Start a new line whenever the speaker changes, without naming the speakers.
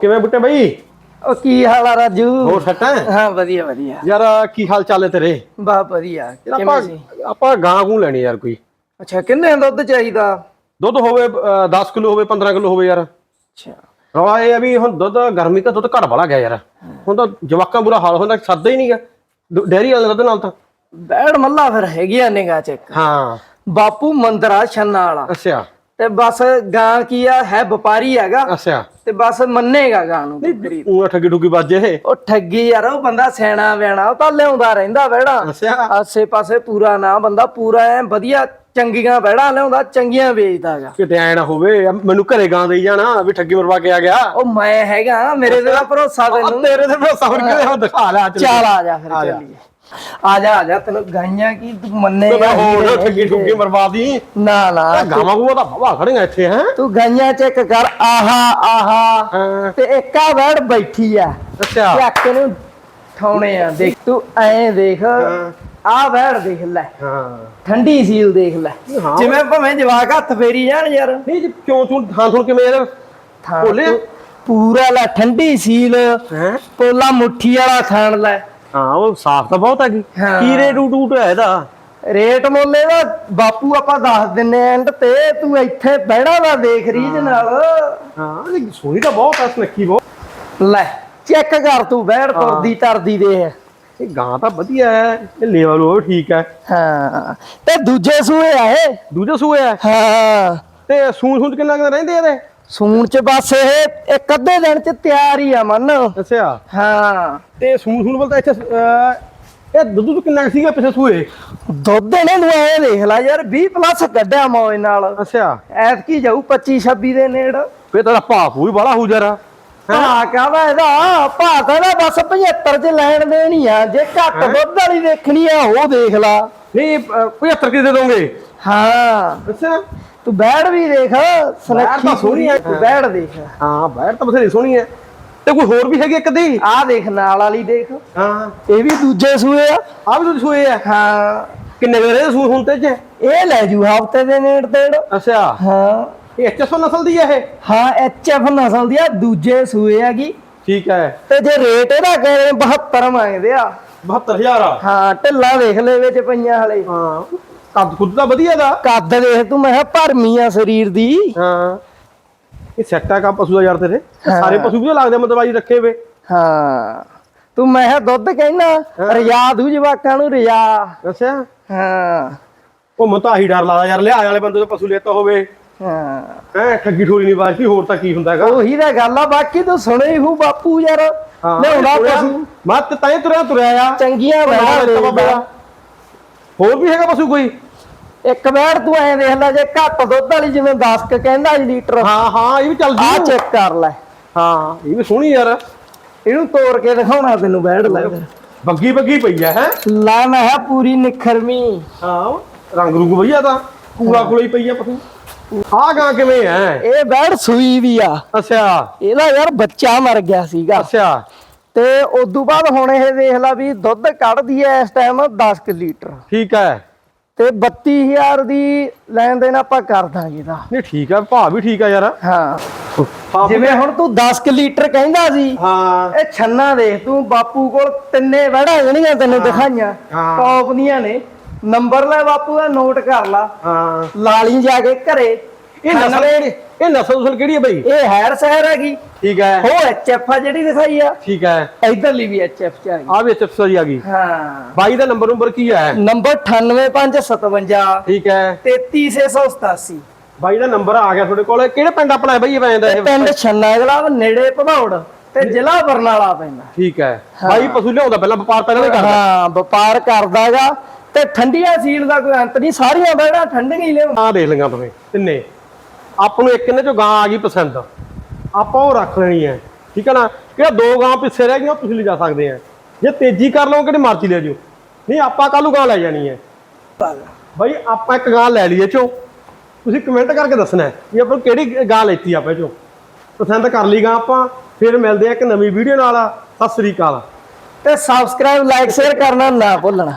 ਕਿਵੇਂ ਬੁੱਟੇ ਬਈ?
ਉਹ ਕੀ ਹਾਲ ਆ ਰਾਜੂ?
ਹੋਰ ਸੱਟ ਹੈ?
ਵਧੀਆ ਵਧੀਆ।
ਯਾਰ ਕੀ ਹਾਲ ਚਾਲ ਹੈ ਤੇਰੇ?
ਬਾ ਵਧੀਆ।
ਯਾਰ
ਕਿਵੇਂ
ਆਪਾਂ
ਸੀ?
ਆਪਾਂ ਗਾਂ ਗੂੰ ਲੈਣੀ ਯਾਰ ਕੋਈ।
ਅੱਛਾ ਕਿੰਨੇ ਦੁੱਧ ਚਾਹੀਦਾ?
ਦੁੱਧ ਹੋਵੇ 10 ਕਿਲੋ ਹੋਵੇ 15 ਕਿਲੋ ਹੋਵੇ ਯਾਰ।
ਅੱਛਾ।
ਰੌਲਾ ਇਹ ਆ ਵੀ ਹੁਣ ਦੁੱਧ ਗਰਮੀ ਤਾਂ ਦੁੱਧ ਘਟ ਵਾਲਾ ਗਿਆ ਯਾਰ। ਹੁਣ ਤਾਂ ਜਵਾਕਾਂ ਬੁਰਾ ਹਾਲ ਹੁੰਦਾ ਸਰਦਾ ਹੀ ਨਹੀਂਗਾ ਡੈਰੀ ਵਾਲੇ ਦੁੱਧ ਨਾਲ ਤਾਂ।
ਬੈੜ ਮੱਲਾ ਫਿਰ ਹੈਗੀ ਆ ਨਿਗਾਹ ਚ ਇੱਕ।
ਹਾਂ।
ਬਾਪੂ ਮੰਦਰਾ ਛੰਨਾ ਵਾਲਾ।
ਅੱਛਾ।
ਤੇ ਬਸ ਗਾਂ ਕੀ ਆ ਹੈ ਵਪਾਰੀ ਹੈਗਾ।
ਅੱਛਾ।
ਤੇ ਬਸ ਮੰਨੇਗਾ ਗਾਂ ਨੂੰ।
ਉਹ ਠੱਗੀ ਠੁੱਗੀ ਵੱਜੇ
ਉਹ ਠੱਗੀ ਯਾਰ ਉਹ ਬੰਦਾ ਸਿਆਣਾ ਵਿਆਣਾ ਉਹ ਤਾਂ ਲਿਆਉਂਦਾ ਰਹਿੰਦਾ
ਅੱਛਾ।
ਆਸੇ ਪਾਸੇ ਪੂਰਾ ਨਾ ਬੰਦਾ ਪੂਰਾ ਐ ਵਧੀਆ ਚੰਗੀਆਂ ਬੈੜਾ ਲਿਆਉਂਦਾ ਚੰਗੀਆਂ ਵੇਚਦਾਗਾ।
ਕਿਤੇ ਐ ਨਾ ਹੋਵੇ ਮੈਨੂੰ ਘਰੇ ਗਾਂ ਦੇਈ ਜਾਣਾ ਵੀ ਠੱਗੀ ਮਰਵਾ ਕੇ ਆ ਗਿਆ।
ਉਹ ਮੈਂ ਹੈਗਾ ਮੇਰੇ ਤੇ ਭਰੋਸਾ ਤੈਨੂੰ।
ਤੇਰੇ ਤੇ ਫਿਰ ਸਬਰ ਕਿਤੇ ਹੁਣ ਦਿਖਾ ਲੈ
ਚੱਲ। ਆ ਜਾ ਫਿਰ। ਚੱਲੀਏ। ਆ ਜਾ ਆ ਜਾ ਤੈਨੂੰ ਗਾਈਆਂ ਕੀ ਤੂੰ ਮੰਨੇਗਾ
ਮੈਂ ਹੋਰ ਠੱਗੀ ਠੁੱਗੀ ਮਰਵਾ ਦੀ
ਨਾ ਨਾ
ਗਾਵਾਂ ਗੂਆਂ ਤਾਂ ਭਵਾ ਖੜੀਆਂ ਇੱਥੇ ਹੈ?
ਤੂੰ ਗਾਈਆਂ ਚੈੱਕ ਕਰ ਆਹਾ ਆਹਾ। ਤੇ ਇੱਕਾ ਵੜ ਬੈਠੀ ਆ।
ਅੱਛਾ।
ਚੱਕ ਨੂੰ ਠਾਉਣੇ ਆ ਦੇਖ ਤੂੰ ਐਂ ਦੇਖ। ਆ ਵੜ ਦੇਖ ਲੈ।
ਹਾਂ।
ਠੰਡੀ ਸੀਲ ਦੇਖ ਲੈ। ਜਿਵੇਂ ਭਾਵੇਂ ਜਵਾਕ ਹੱਥ ਫੇਰੀ ਜਾਣ ਯਾਰ।
ਨਹੀਂ ਕਿਉਂ ਤੂੰ ਥਾਂ ਥੁਣ ਕਿਵੇਂ ਯਾਰ
ਥਾਂ? ਤੂੰ ਪੂਰਾ ਲੈ ਠੰਡੀ ਸੀਲ।
ਹੈ?
ਪੋਲਾ ਮੁੱਠੀ ਵਾਲਾ ਖਾਣ ਲੈ।
ਹਾਂ ਉਹ ਸਾਫ਼ ਤਾਂ ਬਹੁਤ ਹੈਗੀ।
ਹਾਂ।
ਕੀ ਰੇ ਟੂਟ ਟੂਟ ਹੈ ਇਹਦਾ?
ਰੇਟ ਮੁੱਲੇ ਦਾ ਬਾਪੂ ਆਪਾਂ ਦੱਸ ਦਿੰਨੇ ਐਂਡ ਤੇ ਤੂੰ ਇੱਥੇ ਬਹਿਣਾ ਦਾ ਦੇਖ ਰੀਜ ਨਾਲ।
ਹਾਂ ਇਹ ਸੋਹਣੀ ਤਾਂ ਬਹੁਤ ਆ ਸੁਨੱਖੀ ਬਹੁਤ।
ਲੈ ਚੈੱਕ ਕਰ ਤੂੰ ਬਹਿੜ ਤੁਰਦੀ ਤਰਦੀ ਦੇ
ਇਹ ਗਾਂ ਤਾਂ ਵਧੀਆ ਹੈ ਇਹ ਲੈਵਲ ਉਹ ਵੀ ਠੀਕ ਹੈ।
ਹਾਂ ਤੇ ਦੂਜੇ ਸੂਏ ਆ ਇਹ।
ਦੂਜਾ ਸੂਏ ਹੈ
ਹਾਂ।
ਤੇ ਸੂਣ ਸੂਣ ਕਿੰਨਾ ਕੁ ਰਹਿੰਦੇ ਇਹਦੇ?
ਸੂਣ ਚ ਬਸ ਇਹ ਇੱਕ ਅੱਧੇ ਦਿਨ ਚ ਤਿਆਰ ਹੀ ਆ ਮਨ।
ਅੱਛਾ।
ਹਾਂ।
ਤੇ ਸੂਣ ਸੂਣ ਤਾਂ ਇੱਥੇ ਅਹ, ਇਹ ਦੁੱਧ ਦੁੱਧ ਕਿੰਨਾ ਕੁ ਸੀਗਾ ਪਿਛੇ ਸੂਏ?
ਦੁੱਧ ਨੇ ਤੂੰ ਐ ਦੇਖ ਲੈ ਯਾਰ 20 ਪਲੱਸ ਕੱਢਿਆ ਮੌਜ ਨਾਲ।
ਅੱਛਾ।
ਐਤਕੀ ਜਾਊ 25 26 ਦੇ ਨੇੜ।
ਫੇ ਤੇਰਾ ਭਾਪੂ ਵੀ ਬੜਾ ਹੋ ਜਰਾ
ਭਾ ਕਹਦਾ ਇਹਦਾ? ਭਾ ਕਹਿੰਦਾ ਬਸ 75 ਚ ਲੈਣ ਦੇਣੀ ਆ। ਜੇ ਘੱਟ ਦੁੱਧ ਵਾਲੀ ਦੇਖਣੀ ਆ ਉਹ ਦੇਖ ਲਾ।
ਨਹੀਂ 75 ਕਿਤੇ ਦੇ ਦੋਗੇ?
ਹਾਂ।
ਅੱਛਾ।
ਤੂੰ ਬੈੜ ਵੀ ਦੇਖ ਸੁਨੱਖੀ
ਤਾਂ ਸੋਹਣੀ ਆ।
ਤੂੰ ਬੈੜ ਦੇਖ।
ਹਾਂ ਬੈਠ ਤਾਂ ਬਥੇਰੀ ਸੋਹਣੀ ਹੈ ਤੇ ਕੋਈ ਹੋਰ ਵੀ ਹੈਗੀ ਇੱਕ ਦੀ
ਆਹ ਦੇਖ ਨਾਲ ਵਾਲੀ ਦੇਖ।
ਹਾਂ।
ਇਹ ਵੀ ਦੂਜੇ ਸੂਏ ਆ।
ਆ ਵੀ ਦੁੱਧ ਸੂਏ ਆ?
ਹਾਂ।
ਕਿੰਨੇ ਕੁ ਰਹੇ ਸੂਏ ਹੁਣ ਤੇ ਚ
ਇਹ ਲੈ ਜੂ ਹਫ਼ਤੇ ਦੇ ਨੇੜ ਤੇੜ।
ਅੱਛਾ।
ਹਾਂ।
ਇਹ ਐਚਐਫ ਨਸਲ ਦੀ ਹੈ ਇਹ?
ਹਾਂ ਐਚਐਫ ਨਸਲ ਦੀ ਆ ਦੂਜੇ ਸੂਏ ਹੈਗੀ।
ਠੀਕ ਹੈ।
ਤੇ ਜੇ ਰੇਟ ਇਹਦਾ ਕਹਿ ਰਹੇ 72 ਮੰਗਦੇ ਆ।
72000 ਆ।
ਹਾਂ ਢਿੱਲਾ ਦੇਖ ਲੈ ਵਿੱਚ ਪਈਆਂ ਹਲੇ।
ਹਾਂ ਕੱਦ ਖੁਦ ਤਾਂ ਵਧੀਆ ਦਾ।
ਕੱਦ ਦੇਖ ਤੂੰ ਮੈਂ ਕਿਹਾ ਭਰਮੀ ਆ ਸਰੀਰ ਦੀ।
ਹਾਂ। ਇਹ ਸੈੱਟ ਆ ਕਾ ਪਸ਼ੂ ਦਾ ਯਾਰ ਤੇਰੇ।
ਹਾਂ।
ਸਾਰੇ ਪਸ਼ੂ ਵੀ ਲੱਗਦੇ ਮਤਲਬ ਆਜੀ ਰੱਖੇ ਵੇ।
ਹਾਂ। ਤੂੰ ਮੈਂ ਕਿਹਾ ਦੁੱਧ ਕਹਿਣਾ ਰਿਆ ਦੂ ਜਵਾਕਾਂ ਨੂੰ ਰਿਆ।
ਅੱਛਾ।
ਹਾਂ।
ਉਹ ਮੈਨੂੰ ਤਾਂ ਆਹੀ ਡਰ ਲੱਗਦਾ ਯਾਰ ਲਿਆ ਵਾਲੇ ਬੰਦੇ ਤੋਂ ਪਸ਼ੂ ਲੈਤਾ ਹੋਵੇ।
ਹਾਂ।
ਹੈ ਠੱਗੀ ਠੋਰੀ ਨਹੀਂ ਬਾਜੀ ਹੋਰ ਤਾਂ ਕੀ ਹੁੰਦਾ ਹੈਗਾ?
ਉਹੀ ਤਾਂ ਗੱਲ ਆ ਬਾਕੀ ਤੂੰ ਸੁਣੇ ਹੂ ਬਾਪੂ ਯਾਰ। ਲਿਆਉਂਦਾ ਪਸ਼ੂ
ਮੈਂ ਤੇ ਤੁਰਿਆ ਤੁਰਿਆ ਆ।
ਚੰਗੀਆਂ ਵੇਚਦਾ
ਦਾ। ਹੋਰ ਵੀ ਹੈਗਾ ਪਸ਼ੂ ਕੋਈ?
ਇੱਕ ਬੈੜ ਤੂੰ ਐਂ ਦੇਖ ਲੈ ਜੇ ਘੱਟ ਦੁੱਧ ਵਾਲੀ ਜਿਵੇਂ 10 ਕ ਕਹਿੰਦਾ ਜੀ ਲੀਟਰ।
ਹਾਂ ਹਾਂ ਇਹ ਵੀ ਚੱਲ
ਆ
ਜੂ
ਚੈੱਕ ਕਰ ਲੈ।
ਹਾਂ ਇਹ ਵੀ ਸੋਹਣੀ ਯਾਰ।
ਇਹਨੂੰ ਤੋੜ ਕੇ ਦਿਖਾਉਣਾ ਤੈਨੂੰ ਬੈੜ ਲੈ।
ਬੱਗੀ ਬੱਗੀ ਪਈ ਆ ਹੈ?
ਲਾ ਮੈਂ ਪੂਰੀ ਨਿਖਰਵੀਂ।
ਹਾਂ ਰੰਗ ਰੂਗ ਵਧੀਆ ਤਾਂ। ਕੂੜਾ ਕੂੜਾ ਹੀ ਪਈ ਆ ਪਸ਼ੂ। ਆ ਗਾਂ ਕਿਵੇਂ ਹੈ
ਇਹ ਬੈੜ ਸੂਈ ਵੀ ਆ।
ਅੱਛਾ।
ਇਹਦਾ ਯਾਰ ਬੱਚਾ ਮਰ ਗਿਆ ਸੀਗਾ।
ਅੱਛਾ।
ਤੇ ਉਦੋਂ ਬਾਅਦ ਹੁਣ ਇਹ ਦੇਖ ਲਾ ਵੀ ਦੁੱਧ ਕੱਢਦੀ ਐ ਇਸ ਟਾਈਮ 10 ਕੁ ਲੀਟਰ।
ਠੀਕ ਹੈ
ਤੇ 32000 ਦੀ ਲੈਣ ਦੇਣ ਆਪਾਂ ਕਰ ਦਾਂਗੇ ਦਾ
ਨਹੀਂ ਠੀਕ ਹੈ ਭਾਅ ਵੀ ਠੀਕ ਆ ਯਾਰ।
ਹਾਂ। ਜਿਵੇਂ ਹੁਣ ਤੂੰ 10 ਕੁ ਲੀਟਰ ਕਹਿੰਦਾ ਸੀ
ਹਾਂ।
ਇਹ ਛੰਨਾ ਦੇਖ ਤੂੰ ਬਾਪੂ ਕੋਲ ਤਿੰਨੇ ਵੜਾ ਜਣੀਆਂ ਤੈਨੂੰ ਦਿਖਾਈਆਂ। ਟੌਪ ਦੀਆਂ ਨੇ। ਨੰਬਰ ਲੈ ਬਾਪੂ ਦਾ ਨੋਟ ਕਰ ਲਾ
ਹਾਂ
ਲਾਲੀ ਜਾ ਕੇ ਘਰੇ
ਇਹ ਨਸਲ ਇਹ ਨਸਲ ਉਸਲ ਕਿਹੜੀ ਹੈ ਬਈ
ਇਹ ਹੈਰ ਸਹਿਰ ਹੈਗੀ
ਠੀਕ ਹੈ
ਉਹ ਐਚਐਫ ਆ ਜਿਹੜੀ ਦਿਖਾਈ ਆ
ਠੀਕ ਹੈ
ਇਧਰਲੀ ਵੀ ਐਚਐਫ ਚ ਆ ਗਈ
ਆ ਵੀ ਚਪਸਰੀ ਆ ਗਈ
ਹਾਂ
ਬਾਈ ਦਾ ਨੰਬਰ ਨੰਬਰ ਕੀ ਹੈ
ਨੰਬਰ 98557
ਠੀਕ ਹੈ
33687
ਬਾਈ ਦਾ ਨੰਬਰ ਆ ਗਿਆ ਤੁਹਾਡੇ ਕੋਲ ਕਿਹੜੇ ਪਿੰਡ ਆਪਣਾ ਹੈ ਬਈ ਇਹ ਪੈਂਦਾ ਇਹ
ਪਿੰਡ ਛੰਨਾ ਗਲਾਬ ਨੇੜੇ ਭਦੌੜ ਤੇ ਜ਼ਿਲ੍ਹਾ ਬਰਨਾਲਾ ਪੈਂਦਾ
ਠੀਕ ਹੈ ਬਾਈ ਪਸ਼ੂ ਲਿਆਉਂਦਾ ਪਹਿਲਾਂ ਵਪਾਰ ਪਹਿਲਾਂ ਨਹੀਂ ਕਰਦਾ
ਹਾਂ ਵਪਾਰ ਕਰਦਾਗਾ ਤੇ ਠੰਡੀਆਂ ਸੀਲ ਦਾ ਕੋਈ ਅੰਤ ਨਹੀਂ ਸਾਰੀਆਂ ਬੈਣਾ ਠੰਡੀਆਂ ਹੀ ਲਿਆਉਂਦਾ।
ਆ ਦੇਖ ਲਈਆਂ ਤੁਸੀਂ ਤਿੰਨੇ। ਆਪ ਨੂੰ ਇੱਕ ਇਹਨੇ ਚੋਂ ਗਾਂ ਆ ਗਈ ਪਸੰਦ? ਆਪਾਂ ਉਹ ਰੱਖ ਲੈਣੀ ਹੈ ਠੀਕ ਹੈ ਨਾ? ਕਿਹੜਾ ਦੋ ਗਾਂ ਪਿੱਛੇ ਰਹਿ ਗਈਆਂ ਤੁਸੀਂ ਲਿਜਾ ਸਕਦੇ ਆ ਜੇ ਤੇਜ਼ੀ ਕਰ ਲਓ ਕਿਹੜੀ ਮਰਜ਼ੀ ਲੈ ਜਾਓ। ਨਹੀਂ ਆਪਾਂ ਕੱਲ੍ਹ ਨੂੰ ਗਾਂ ਲੈ ਜਾਣੀ ਹੈ। ਬਾਈ ਆਪਾਂ ਇੱਕ ਗਾਂ ਲੈ ਲਈਏ ਚੋਂ। ਤੁਸੀਂ ਕਮੈਂਟ ਕਰਕੇ ਦੱਸਣਾ ਹੈ ਵੀ ਆਪਾਂ ਕਿਹੜੀ ਗਾਂ ਲੈਤੀ ਆਪਾਂ ਚੋਂ। ਪਸੰਦ ਕਰ ਲਈ ਗਾਂ ਆਪਾਂ ਫਿਰ ਮਿਲਦੇ ਆ ਇੱਕ ਨਵੀਂ ਵੀਡੀਓ ਨਾਲ। ਸਤਿ ਸ੍ਰੀ ਅਕਾਲ।
ਤੇ ਸਬਸਕ੍ਰਾਈਬ ਲਾਈਕ ਸ਼ੇਅਰ ਕਰਨਾ ਨਾ ਭੁੱਲਣਾ।